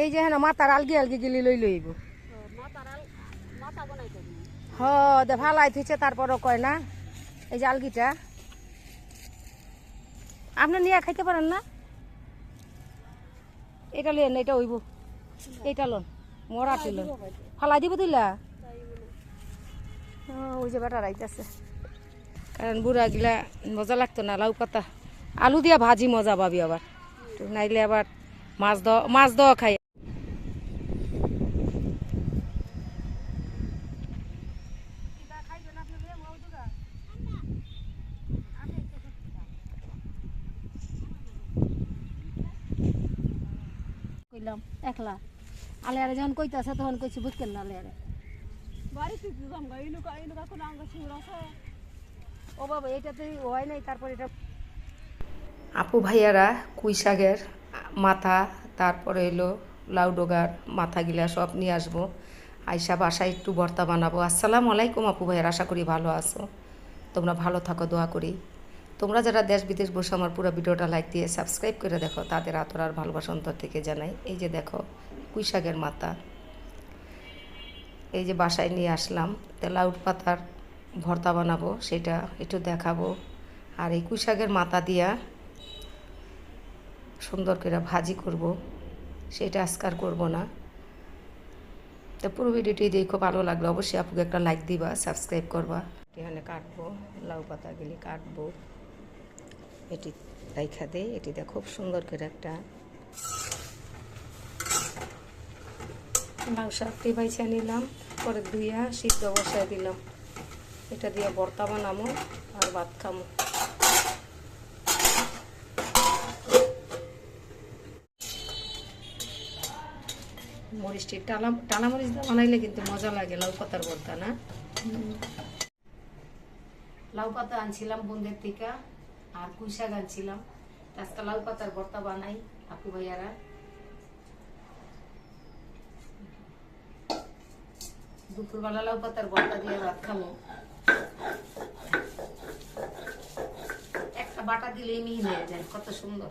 এই যে হেন মাথার আলগি আলগি গিলি লই লইব। হ, দে ভালাই থইছে, তারপরও কয় না। এই যে আলগিটা। আপনি নিয়ে খাইতে পারেন না? এটা লেন এটা হইব। এইটা লোন মরাটি লোন ফালাই দিব দিলা? ওই যে বেটা রাইতেছে। কারণ বুড়া গিলা মজা লাগতো না, লাউ পাতা। আলু দিয়া ভাজি মজা পাবি আবার। নাইলে আবার মাছ দ মাছ দেওয়া খাই। কইলাম একলা। আলেয়ারে যখন কইতাছে তখন কইছি বুঝকেন না আলেয়ারে? বাড়িতে দিলাম গা ইনুকা ইনুকা কোন আঙ্গা আছে। ও বাবা এটাতে হয় নাই তারপর এটা আপু ভাইয়ারা কুই শাকের মাথা, তারপরে এলো লাউ ডোগার মাথাগুলা সব নিয়ে আসব। আইসা বাসায় একটু ভর্তা বানাবো। আসসালামু আলাইকুম আপু ভাইয়ের, আশা করি ভালো আছো। তোমরা ভালো থাকো, দোয়া করি। তোমরা যারা দেশ বিদেশ বসে আমার পুরো ভিডিওটা লাইক দিয়ে সাবস্ক্রাইব করে দেখো, তাদের আতর আর ভালোবাসা অন্তর থেকে জানাই। এই যে দেখো কুই শাকের মাথা। এই যে বাসায় নিয়ে আসলাম। লাউড পাতার ভর্তা বানাবো, সেটা একটু দেখাবো। আর এই কুই শাকের মাথা দিয়া সুন্দর করে ভাজি করব। সেটা আজকার করব না। তো পুরো ভিডিওটি দেখো ভালো লাগল। অবশ্যই আপুকে একটা লাইক দিবা সাবস্ক্রাইব করবা। এখানে কাটবো, লাউ পাতাগুলি কাটবো। এটি রাইখা এটি দিয়ে খুব সুন্দর করে একটা মাংস একটি বাইছা নিলাম, পরে ধুইয়া সিদ্ধ বসায় দিলাম। এটা দিয়ে ভর্তা বানামো আর ভাত খামো। মরিচটি টালা টালা মরিচ দিয়ে বানাইলে কিন্তু মজা লাগে, লাউ পাতার ভর্তা না? লাউ পাতা আনছিলাম বন্ধের থেকে আর পুঁই শাক আনছিলাম। আজকে লাউ পাতার ভর্তা বানাই, আপু ভাইয়ারা। দুপুরবেলা লাউ পাতার ভর্তা দিয়ে ভাত খাব। একটা বাটা দিলেই মিহি হয়ে যায়, কত সুন্দর।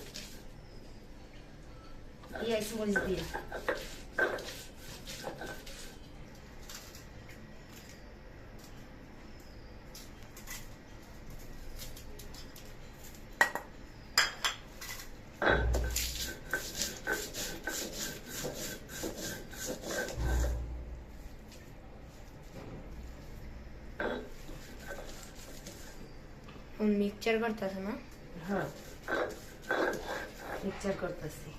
পেঁয়াজ মরিচ দিয়ে মিক্সচার করতেছ না হ্যাঁ মিক্সচার করতেছি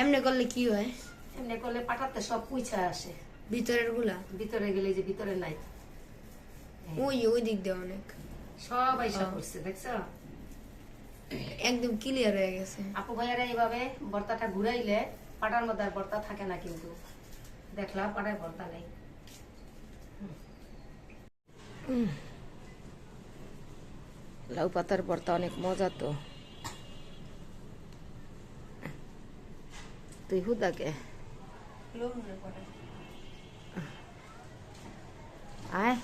এমনি করলে কি হয়? এমনি করলে পাঠাতে সব পুইছা আসে। ভিতরেরগুলা? ভিতরে গেলে যে ভিতরে নাই। ওই ওই দিক দিয়ে অনেক। সব আইসা করছে দেখছ? একদম ক্লিয়ার হয়ে গেছে। আপু ভাইয়ারা এইভাবে বর্তাটা ঘুরাইলে পাটার মধ্যে আর বর্তা থাকে না কিন্তু। দেখলাম পাটায় বর্তা নেই। লাউ পাতার বর্তা অনেক মজা তো। তুই হুদাকে আয়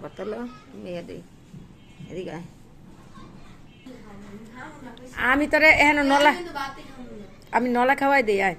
বর্তালো মেয়ে দিই এদিকে আয় আমি তোরে এখানে নলা আমি নলা খাওয়াই দিই আয়